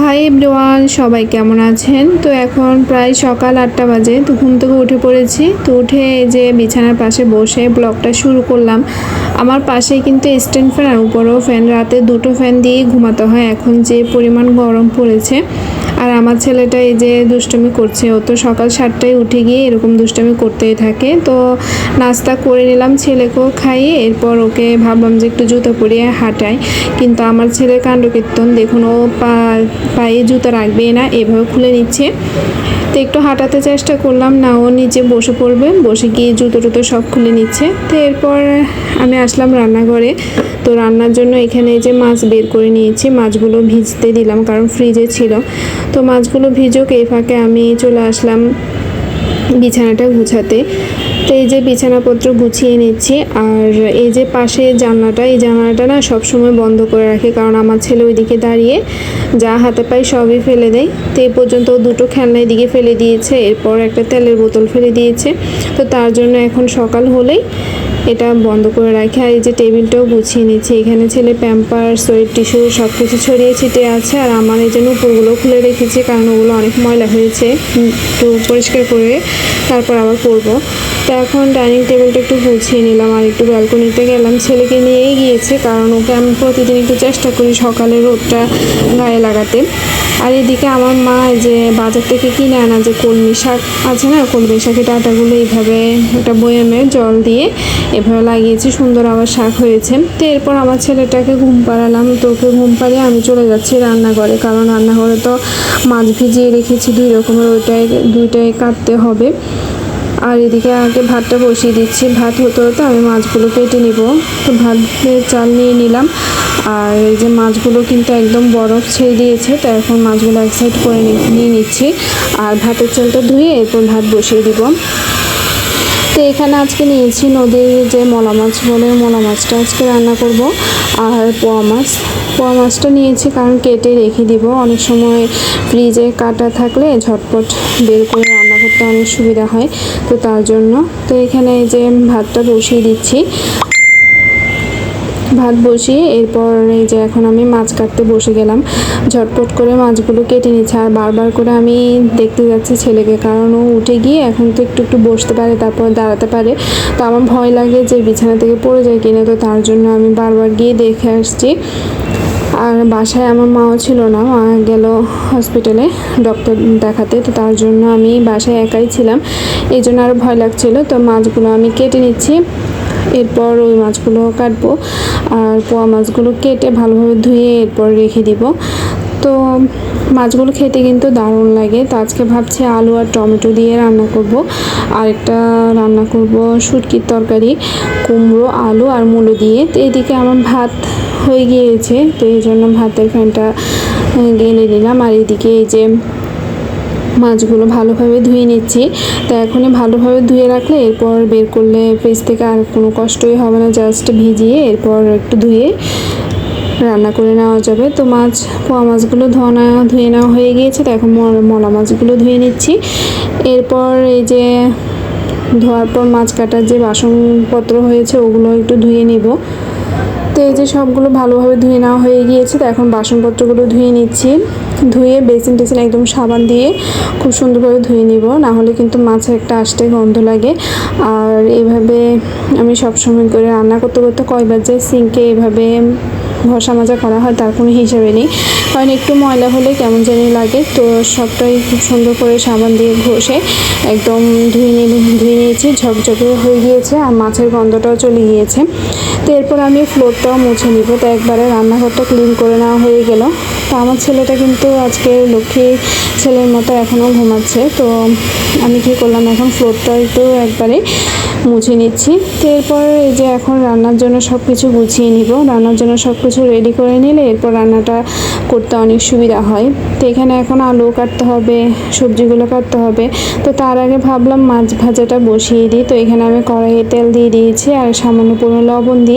Hi everyone, সবাই কেমন আছেন? তো এখন প্রায় সকাল আটটা বাজে, তো ঘুম থেকে উঠে পড়েছি। তো উঠে যে বিছানার পাশে বসে ব্লগটা শুরু করলাম। আমার পাশেই কিন্তু স্ট্যান্ড ফ্যান আর উপরেও ফ্যান রাতে দুটো ফ্যান দিয়েই ঘুমাতে হয়। এখন যে পরিমাণ গরম পড়েছে, আর আমার ছেলেটা এই যে দুষ্টমি করছে, ও তো সকাল সাতটায় উঠে গিয়ে এরকম দুষ্টমি করতেই থাকে। তো নাস্তা করে নিলাম ছেলেকেও খাইয়ে, এরপর ওকে ভাবলাম যে একটু জুতো পরিয়ে হাঁটাই। কিন্তু আমার ছেলের কাণ্ড কীর্তন, দেখুন ও পা পায়ে জুতো রাখবেই না, এভাবে খুলে নিচ্ছে। তো একটু হাঁটাতে চেষ্টা করলাম, না, ও নিচে বসে পড়বে, বসে গিয়ে জুতো টুতো সব খুলে নিচ্ছে। তো এরপর আমি আসলাম রান্নাঘরে। তো রান্নার জন্য এখানে যে মাছ বের করে নিয়েছি, মাছগুলো ভিজতে দিলাম, কারণ ফ্রিজে ছিল। তো মাছগুলো ভিজুক, এই ফাঁকে আমি চলে আসলাম বিছানাটা গুছাতে। তো এই যে বিছানাপত্র গুছিয়ে নিচ্ছি, আর এই যে পাশে জানলাটা, এই জানলাটা না সবসময় বন্ধ করে রাখে, কারণ আমার ছেলে ওইদিকে দাঁড়িয়ে যা হাতে পায় সবই ফেলে দেয়। তো এই পর্যন্ত দুটো খেলনা এদিকে ফেলে দিয়েছে, এরপর একটা তেলের বোতল ফেলে দিয়েছে। তো তার জন্য এখন সকাল হলেই এটা বন্ধ করে রাখি। আর এই যে টেবিলটাও গুছিয়ে নিচ্ছি, এখানে ছেলে প্যাম্পার, সোয়েট টিস্যু সব কিছু ছড়িয়ে ছিটিয়ে আছে, আর আমার এই জন্য উপরগুলো খুলে রেখেছি, কারণ ওগুলো অনেক ময়লা হয়েছে। একটু পরিষ্কার করে তারপর আবার করব। তো এখন ডাইনিং টেবিলটা একটু গুছিয়ে নিলাম আর একটু ব্যালকনিতে গেলাম। ছেলেকে নিয়েই গিয়েছে কারণ ওকে আমি প্রতিদিন একটু চেষ্টা করি সকালে রোদটা গায়ে লাগাতে। আর এদিকে আমার মা যে বাজার থেকে কিনে আনা যে কলমি শাক আছে না, কলমি শাকের ডাঁটাগুলো এইভাবে একটা বয়ামে জল দিয়ে এভাবে লাগিয়েছি, সুন্দর আবার শাক হয়েছে। তো এরপর আমার ছেলেটাকে ঘুম পাড়ালাম। তো ওকে ঘুম পাড়িয়ে আমি চলে যাচ্ছি রান্নাঘরে, কারণ রান্নাঘরে তো মাছ ভিজিয়ে রেখেছি দুই রকমের ওইটাই দুইটাই কাটতে হবে। আর এদিকে আগে ভাতটা বসিয়ে দিচ্ছি। ভাত হতে হতে আমি মাছগুলো কেটে নিব। তো ভাতের চাল নিয়ে নিলাম। আর এই যে মাছগুলো কিন্তু একদম বরফ ছেড়ে দিয়েছে, তো এখন মাছগুলো এক সাইড করে নিয়ে নিচ্ছি। আর ভাতের চালটা ধুয়ে এরপর ভাত বসিয়ে দিব। তো এখানে আজকে নিয়েছি নদীর যে মলা মাছ বলে মলা মাছটা আজকে রান্না করব। আর পোয়া মাছ। পোয়া মাছটা নিয়েছি কারণ কেটে রেখে দিব। অনেক সময় ফ্রিজে কাটা থাকলে ঝটপট বের করে রান্না করতে অনেক সুবিধা হয়, তো তার জন্য। তো এখানে এই যে ভাতটা বসিয়ে দিচ্ছি। ভাত বসিয়ে এরপর এই যে এখন আমি মাছ কাটতে বসে গেলাম। ঝটপট করে মাছগুলো কেটে নিচ্ছে। আর বারবার করে আমি দেখতে যাচ্ছি ছেলেকে, কারণ ও উঠে গিয়ে এখন তো একটু একটু বসতে পারে, তারপর দাঁড়াতে পারে। তো আমার ভয় লাগে যে বিছানা থেকে পড়ে যায় কিনা, তো তার জন্য আমি বারবার গিয়ে দেখে আসছি। আর বাসায় আমার মাও ছিল না, মা গেল হসপিটালে ডক্টর দেখাতে, তো তার জন্য আমি বাসায় একাই ছিলাম। এই জন্য আরও ভয় লাগছিল, তো মাছগুলো আমি কেটে নিচ্ছি। এরপর ওই মাছগুলো কাটবো, আর পোয়া মাছগুলো কেটে ভালোভাবে ধুয়ে এরপর রেখে দিব। তো মাছগুলো খেতে কিন্তু দারুণ লাগে। তো আজকে ভাবছি আলু আর টমেটো দিয়ে রান্না করব। আর একটা রান্না করব শুটকির তরকারি, কুমড়ো, আলু আর মুলো দিয়ে। তো এদিকে আমার ভাত হয়ে গিয়েছে, তো এই জন্য ভাতের ফ্যানটা গেলে নিলাম। আর এদিকে এই যে মাছগুলো ভালোভাবে ধুয়ে নিচ্ছি। তো এখনই ভালোভাবে ধুয়ে রাখলে এরপর বের করলে ফ্রিজ থেকে আর কোনো কষ্টই হবে না, জাস্ট ভিজিয়ে এরপর একটু ধুয়ে রান্না করে নেওয়া যাবে। তো মাছ, পোয়া মাছগুলো ধোয়া ধুয়ে নেওয়া হয়ে গিয়েছে। তো এখন মলা মাছগুলো ধুয়ে নিচ্ছি। এরপর এই যে ধোয়ার পর মাছ কাটার যে বাসনপত্র হয়েছে, ওগুলো একটু ধুয়ে নিব। তো এই যে সবগুলো ভালোভাবে ধুয়ে নেওয়া হয়ে গিয়েছে। তো এখন বাসনপত্রগুলো ধুয়ে নিচ্ছি। ধুয়ে বেসিন টেসিন একদম সাবান দিয়ে খুব সুন্দরভাবে ধুয়ে নিব। না হলে কিন্তু মাছে একটা আসতে গন্ধ লাগে। আর এভাবে আমি সবসময় করে রান্না করতে করতে কয়বার যে সিঙ্কে এভাবে ঘষা মাজা করা হয়, তার কোনো হিসেবে নেই। কারণ একটু ময়লা হলে কেমন জানি লাগে, তো সবটাই খুব সুন্দর করে সাবান দিয়ে ঘষে একদম ধুয়ে নিয়ে ধুয়ে নিয়েছি, ঝকঝকে হয়ে গিয়েছে, আর মাছের গন্ধটাও চলে গিয়েছে। তো এরপর আমি ফ্লোরটাও মুছে নিব। তো একবারে রান্নাঘরটা ক্লিন করে নেওয়া হয়ে গেল। তো আমার ছেলেটা কিন্তু আজকে লক্ষ্মী ছেলের মতো এখনও ঘুমাচ্ছে। তো আমি কী করলাম, এখন ফ্লোরটা একটু একবারে মুছে নিচ্ছি। তো এরপর এই যে এখন রান্নার জন্য সব কিছু গুছিয়ে নিব। রান্নার জন্য সব কিছু রেডি করে নিলে এরপর রান্নাটা করতে অনেক সুবিধা হয়। তো এখানে এখন আলু কাটতে হবে, সবজিগুলো কাটতে হবে। তো তার আগে ভাবলাম মাছ ভাজাটা বসিয়ে দিই। তো এখানে আমি কড়াইয়ে তেল দিয়ে দিয়েছি আর সামান্য পরিমাণ লবণ দিয়ে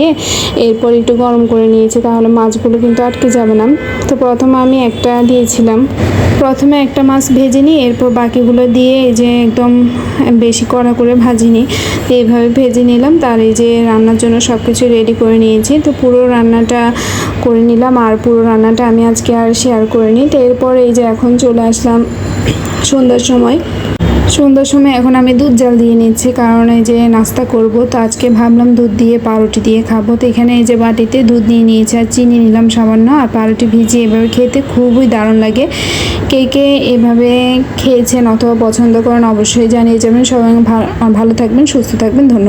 এরপর একটু গরম করে নিয়েছি, তাহলে মাছগুলো কিন্তু আটকে যাবে না। তো প্রথমে আমি একটা দিয়েছিলাম। প্রথমে একটা মাছ ভেজে নিই এরপর বাকিগুলো দিয়ে এই যে একদম বেশি কড়া করে ভাজিনি, তো এইভাবে ভেজে নিলাম। তার এই যে রান্নার জন্য সব কিছু রেডি করে নিয়েছি, তো পুরো রান্নাটা করে নিলাম। আর পুরো রান্নাটা আমি আজকে আর শেয়ার করে নিই তো এরপর এই যে এখন চলে আসলাম সন্ধ্যার সময়। সন্ধ্যার সময় এখন আমি দুধ জাল দিয়ে নিচ্ছি, কারণ এই যে নাস্তা করব, তো আজকে ভাবলাম দুধ দিয়ে পাউরুটি দিয়ে খাব। তো এখানে এই যে বাটিতে দুধ নিয়ে নিয়েছি আর চিনি নিলাম সামান্য, আর পাউরুটি ভিজিয়ে এভাবে খেতে খুবই দারুণ লাগে। কে কে এভাবে খেয়েছেন অথবা পছন্দ করেন অবশ্যই জানিয়ে যাবেন। সবাই ভালো থাকবেন, সুস্থ থাকবেন, ধন্যবাদ।